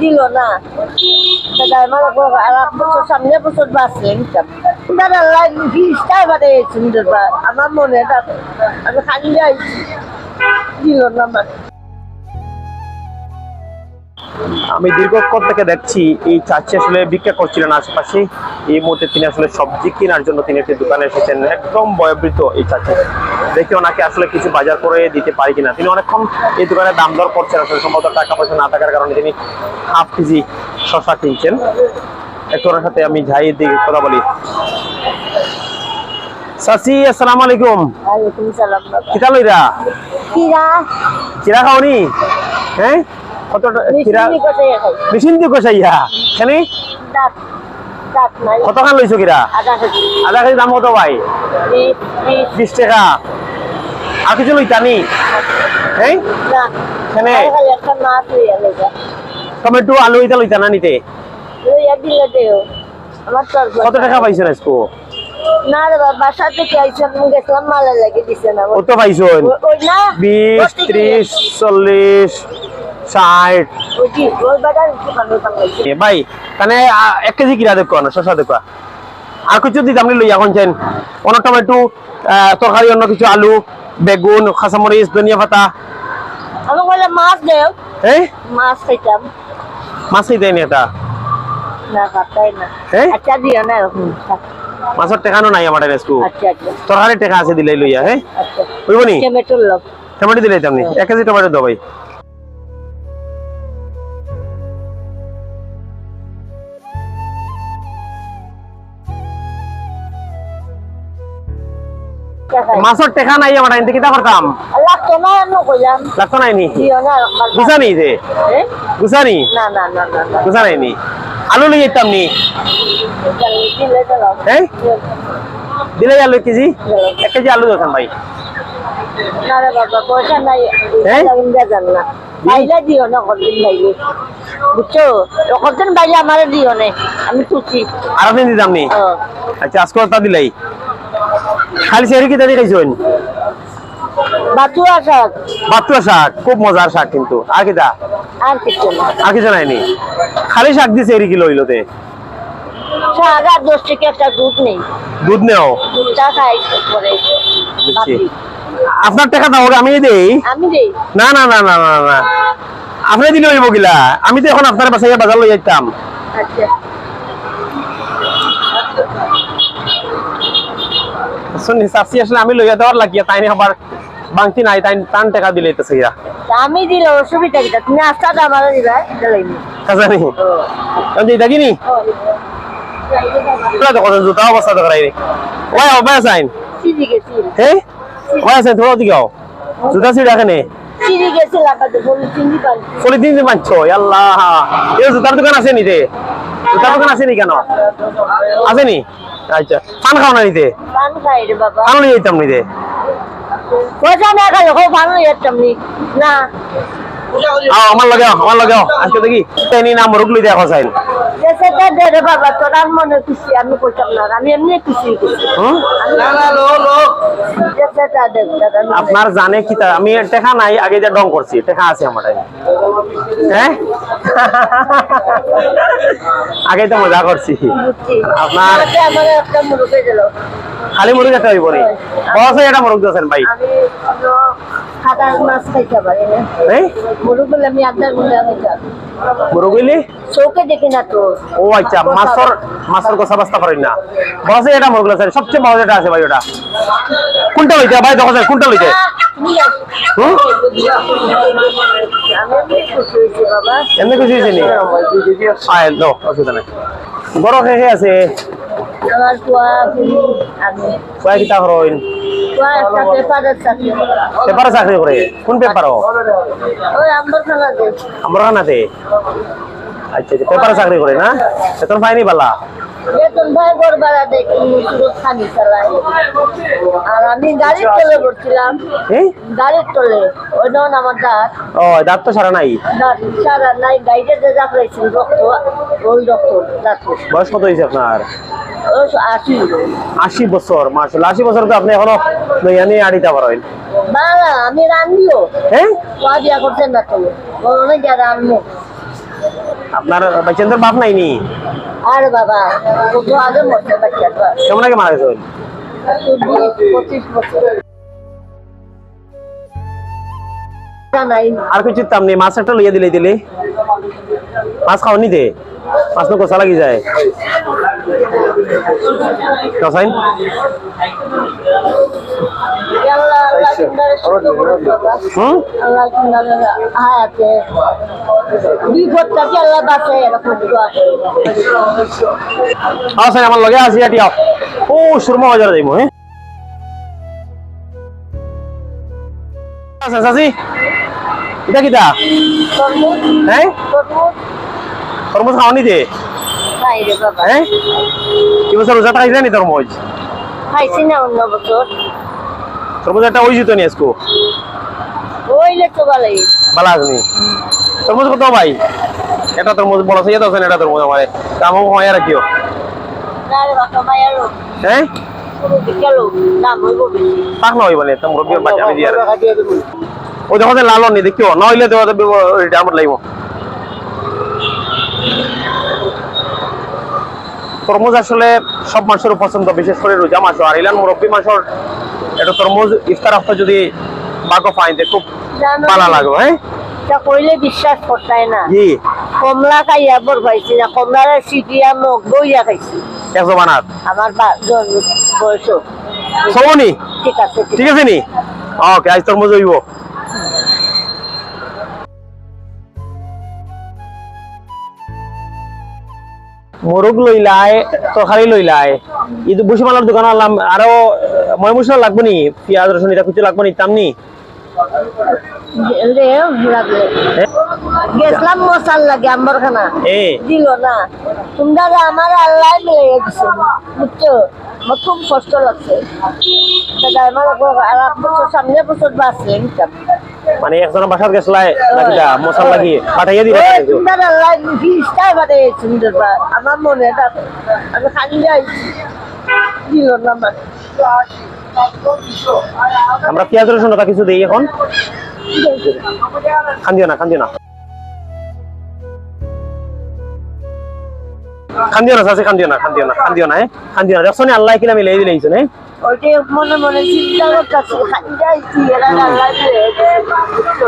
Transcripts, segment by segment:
দিল না। সামনে বছর বাঁচলে নিতাম দাদা লাগে ফিসটাই বাদে সুন্দর আমার মনে আমি খালি দিল না আমি দীর্ঘক্ষণ থেকে দেখছি এই চাচি আসলে ভিক্ষা করছিলেন আশেপাশে। এই মুহূর্তে তিনি আসলে সবজি কেনার জন্য তিনি একটি দোকানে এসেছেন। একদম বয়োবৃদ্ধ এই চাচি দেখি ওনাকে আসলে কিছু বাজার করে দিতে পারি কিনা। তিনি অনেকক্ষণ এই দোকানে দাম দর করছেন। আসলে সম্ভবত টাকা পয়সা না থাকার কারণে তিনি হাফ কেজি শশা কিনছেন। একটু ওনার সাথে আমি যাই দিকে কথা বলি। চাচি আসসালামু আলাইকুম। কিতা লইরা কিরা চিরা খাওনি? হ্যাঁ? কত খাই মেশিন দিয়ে কষাইয়া কেন দাঁত দাঁত নাই। কত খান লইছো কিরা আধা কেজি। দাম কত ভাই? বিশ। টাকা। আর কিছু লইতানি হ্যাঁ টমেটো আলু এটা লইতা না নিতে? কত টাকা পাইছো না আজকো? না রে বাবা থেকে আইসাম গেছিলাম মালা লাগে দিছে না। কত পাইছো? বিশ ত্রিশ চল্লিশ। ষাট ভাই তাহলে এক কেজি কিরা দেখো না শশা দেখো। আর কিছু দিতাম নি লইয়া কোনছেন অন্য টমেটো তরকারি অন্য কিছু আলু বেগুন খাসামরিচ ধনিয়া পাতা। মাছ দেও। হ্যাঁ মাছ খাইতাম। এটা? না? আচ্ছা মাছের টেকানো নাই আমার আচ্ছা আচ্ছা। তরকারি টেকা আছে দিলাই লইয়া হ্যাঁ বুঝব নি? টমেটো দিলাই তেমনি এক কেজি টমেটো দাও ভাই। মাছের টেকা নাই আমার আইনতে কিতা করতাম লাগতো না আমি কইলাম লাগতো নাই নি? গুছা নি যে? হ্যাঁ? গুছা নি? না না না না না। গুছা নাই নি? আলু লই যেতাম নি হ্যাঁ দিলে আলু কেজি? এক কেজি আলু দোকান ভাই না রে বাবা পয়সা নাই। হ্যাঁ? জান না। বাইলে দিও না কদিন বাইলে বুঝছ কদিন বাইলে আমারে দিও না? আমি খুশি আর আপনি দিতাম নি? আচ্ছা আজকে দিলাই খালি সেরি কিতা দিয়ে খাইছেন? বাতুয়া শাক। বাতুয়া শাক খুব মজার শাক কিন্তু। আর কিতা আর কিছু না। আর কিছু নাই নি? খালি শাক দিছে এরি কিলো হইলোতে শাক আর দশ টাকা একটা দুধ নেই। দুধ নেও? দুধটা খাই পরে আপনার টাকা দাও আমি দেই। আমি দেই। না না না না না না। আপনি দিলে হইব কিলা আমি তো এখন আপনার বাসায় বাজার লই যাইতাম। আচ্ছা। শুনি চাষি আসলে আমি লইয়া দেওয়ার লাগিয়া তাই আবার বাংতি নাই তাই টান টাকা দিলে তো আমি দিলে অসুবিধা তুমি আস্তাটা আমার দিবা দিলাইনি দেখিনি তো কত জুতা অবস্থা তো করাই ওই ও বাস আইন সিঁড়ি গেছি হে? ওই আছে থোড়া দিকে আও জুতা সিড়া কেনে? সিঁড়ি গেছি পানি। দিন মানছো আল্লাহ। এই জুতার দোকান আছে নি রে জুতার দোকান আছে নি কেন? আছে নি? আচ্ছা পান খাও না নিতে? পান খাই রে বাবা। পান নিতে। পয়সা না খাই হোক ভালো যেতাম না। আও আমার লাগে আমার লাগে আজকে দেখি তেনি নাম রুক লই দেখো সাইন সেটা দে রে বাবা তোর আর মনে খুশি আমি কইতাম না আমি এমনি খুশি? সেটা দে দাদা আমি- আপনার জানে কি তা আমি টেকা নাই আগে যে ডং করছি টেকা আছে আমার। হ্যাঁ আগে তো মজা করছি। আপনার আমার একটা মুরুখে দিল খালি মুরগ একটা হইব নি। বস এটা মুরগ দিয়েছেন ভাই। খাটার মাছ খাইতে পারি না। এই? মুরুখ আমি খাইতাম মুরগ চৌকে দেখি না তো। ও আচ্ছা মাছর মাছর গোসা বাস্তা করেন না। বস এটা মুরগ দিয়েছেন সবচেয়ে যেটা আছে ভাই ওটা। কোনটা লইতে ভাই? দেখো স্যার, কোনটা আমি এমনি খুশি হয়েছি নি? আয় নো অসুবিধা নাই। বড় খেয়ে আছে। আমার কুয়া ফুলি কিতা করেন পেপারে চাকরি। করে? কোন পেপারও? ওই আম্বর খানা দে। আচ্ছা আচ্ছা পেপারে চাকরি করে না? বেতন পাইনি বালা। বেতন ভাই মুসুরত খানি চালাই আর আমি গাড়ির তলে এই? গাড়ির তলে। ওই নন আমার দাঁত। ও দাঁত তো সারা নাই? দাঁত সারা নাই। গাড়িতে যে জাফরাইছিল রক্ত ওই রক্ত দাঁত। বয়স কত হয়েছে আপনার? আশি। বছর মার্শাল আশি বছর তো আপনি এখনও নইয়ানি আড়িতে পারেন। আমি রান্দিও হ্যাঁ? করছেন না তো। অনেক যা রান্নু আপনার বাচ্চাদের বাপ আরে বাবা আগে মরছে বাচ্চাটা কেমন আগে মারা গেছে নাই। আর কিছু চিন্তাম নেই মাছ একটা লইয়া দিলে দিলে। মাছ খাওয়া নিতে। মাছ তো কষা লাগি যায়। কসাইন আসাই আমার লগে আসি আটিয়া ও সুরমা বাজারে যাইবো হ্যাঁ? আচ্ছা চাচি। এটা কিটা? হ্যাঁ? তরমুজ হ্যাঁ? কি বছর রোজা খাইছে নি তরমুজ? খাইছি না অন্য বছর। একটা ওই জুতো নিয়ে ভালো আসনি তরমুজ কত ভাই? এটা তরমুজ বড় সাইজ আছে এটা তরমুজ আমার। দাম হয় রাখিও। না রে বাবা হ্যাঁ? শুরু থেকে লোক দাম হইব না হইব না তো মুরব্বী বাচ্চা আমি দিয়ে ও দেখো যে নি দেখিও। নইলে দেওয়া আমার লাগবো। তরমুজ আসলে সব মানুষের পছন্দ বিশেষ করে রোজা মাস। আর ইলান মুরব্বী মাসের এটা তরমুজ ইফতার আফতার যদি বাগো পাইতে খুব ভালো লাগবে হ্যাঁ? তা কইলে বিশ্বাস করতাই না। জি কমলা খাইয়া বর পাইছি না কমলার সিটিয়া মুখ দইয়া খাইছি। একশো বানাত আমার বয়স। সবনি ঠিক আছে ঠিক আছে নি? ওকে আজ তরমুজ হইব। মোরগ লইলাই তরকারি লইলাই ইদু বসিমালার দোকান আনলাম আরও ময় মশলা লাগবো নি পেঁয়াজ রসুন এটা কিছু লাগবো নি তামনি লাগলে গেছিলাম মশাল লাগে আম্বর খানা দিল না। তোমরা আমার আল্লাহ মিলে দিছে বুঝছ? আমার খুব কষ্ট লাগছে। সামনে বছর বাঁচলে মানে একজনের বাসার গেছলাই লাগিটা মশলা লাগিয়ে পাঠাইয়া দিলে তোমরা আল্লাহ ফিসটাই বা। আমার মনে আমি খালি যাই দিল না মানে আমরা পেঁয়াজ রসুন ওটা কিছু দিই এখন। খান দিও না খান দিও না। খান দিও না চাচি খান দিও না খান দিও না খান দিও না খান দিও না দেখছ নি আল্লাহ কিলা মিলাই দিলে হইছে ওইটাই মনে মনে চিন্তা করতেছি খালি যাইছি এরা আল্লাহ মিলে বুঝছ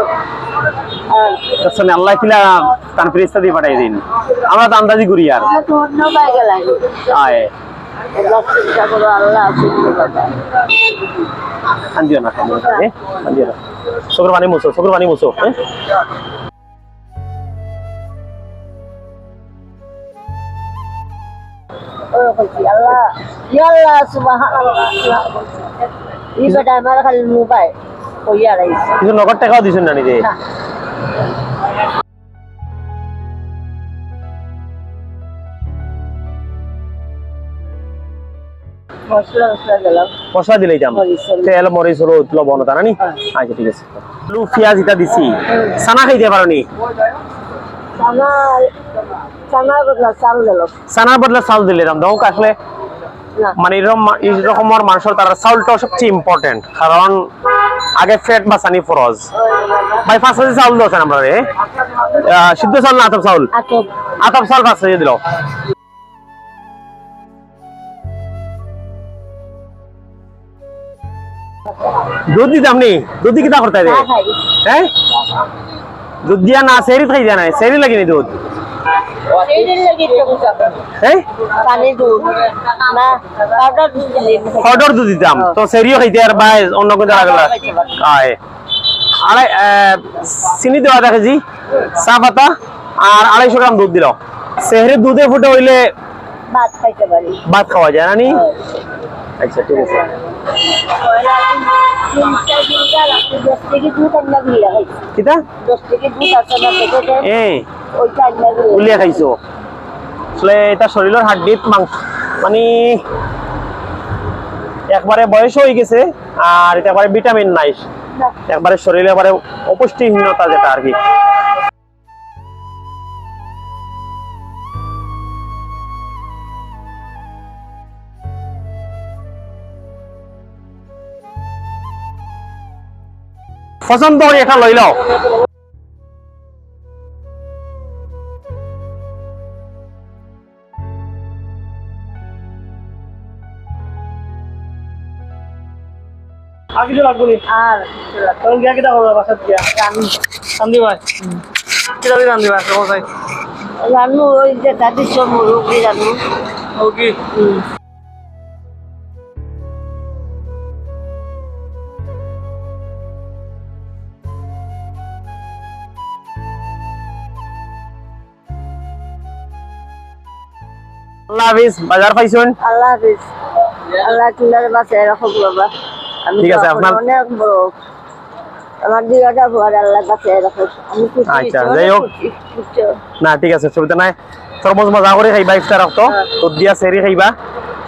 আর। দেখছ আল্লাহ কিলা তান ফিরিস্তা দিয়ে পাঠাই দিন। আমরা তো আন্দাজি করি আর। আয়। আল্লাহ চিন্তা করো আল্লাহ চিন্তা করো খান দিও না খান দিও না না পানি মুছো চোখের পানি মুছো হ্যাঁ আল্লাহ সুবহানাল্লাহ এই বেটা আমার খালি মোবাইল কইয়া রাইছে কিছু নগদ টাকাও দিছেন না নিজে? মশলা দাম হলুদ। তেল মরিচ হলুদ লবণ তারা নি হ্যাঁ। আচ্ছা ঠিক আছে। আলু পেঁয়াজ ইটা দিছি। সানা খাইতে পারো নি বদলা চাউল দিলে দাম দাও আসলে মানে এরকম এরকমের মানুষের তারা চাউলটা সবচেয়ে ইম্পর্টেন্ট কারণ আগে ফেট বাঁচানি ফরজ ভাই পাঁচ কেজি চাউল দিয়েছেন আমরা সিদ্ধ চাউল না আতপ চাউল? আতপ। আতপ চাউল পাঁচ কেজি দিল দুধ দিতাম নি দুধ কিতা করতে হ্যাঁ দুধ দিয়া না সেরি খাই দিয়া নাই। সেরি লাগেনি দুধ? দুধ অর্ডার দিতাম। তো সেরিও খাইতে আর ভাই অন্য কোনো আড়াই চিনি দেওয়া দেখে জি চা পাতা আর আড়াইশো গ্রাম দুধ দিল। সেহরে দুধে ফুটে হইলে ভাত খাইতে পারি ভাত খাওয়া যায় না নি? আচ্ছা ঠিক আছে। কিতা? উলিয়া খাইছো। আসলে এটা শরীরের হাড্ডিত মাংস মানে একবারে বয়স হয়ে গেছে আর এটা একবারে ভিটামিন নাই। একবারে শরীরে একবারে অপুষ্টিহীনতা যেটা আর কি। পছন্দ করে এটা লই লও আর কিছু লাগবে নি? আর তখন গিয়া কিটা করবা বাসাত গিয়া? রান রান্ধি ভাই? কিটা রান্ধি ভাই? কেমন চাই ওই যে দাদি সব মুরগি রানু ও হাফিজ বাজার পাইছুন? আল্লাহ হাফিজ। আল্লাহ তোমার বাসায় রাখুক বাবা। ঠিক আছে, আপনার- অনেক বড় আমার দুইটা ভর আল্লাহ বাসায় রাখুক আমি আচ্ছা, যাই হোক। না ঠিক আছে সুবিধা নাই। তরমুজ মজা করে খাইবা ইফতার রাখতো দুধ দিয়া সেরি খাইবা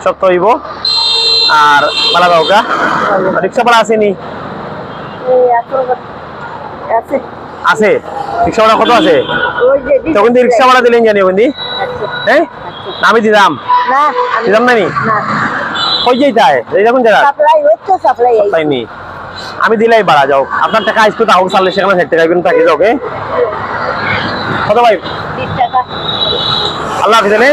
সব হইব। আর পালা দাও রিক্সা ভাড়া আছে নি? আছে। আছে। রিক্সা ভাড়া কত আছে? তখন রিক্সা ভাড়া দিলেন জানি ওখান হ্যাঁ? আমি দিলাম। না দিলাম না কই যাইতায় এই কোন জায়গা সাপ্লাই হচ্ছে সাপ্লাই সাপ্লাই নেই নি। আমি দিলাই বাড়া যাও। আপনার টাকা আইসকো তাও সালে সেখানে ষাট টাকা কিন্তু থাকি যাও ওকে কত ভাই? আল্লাহ হাফিজ সাপ্লাই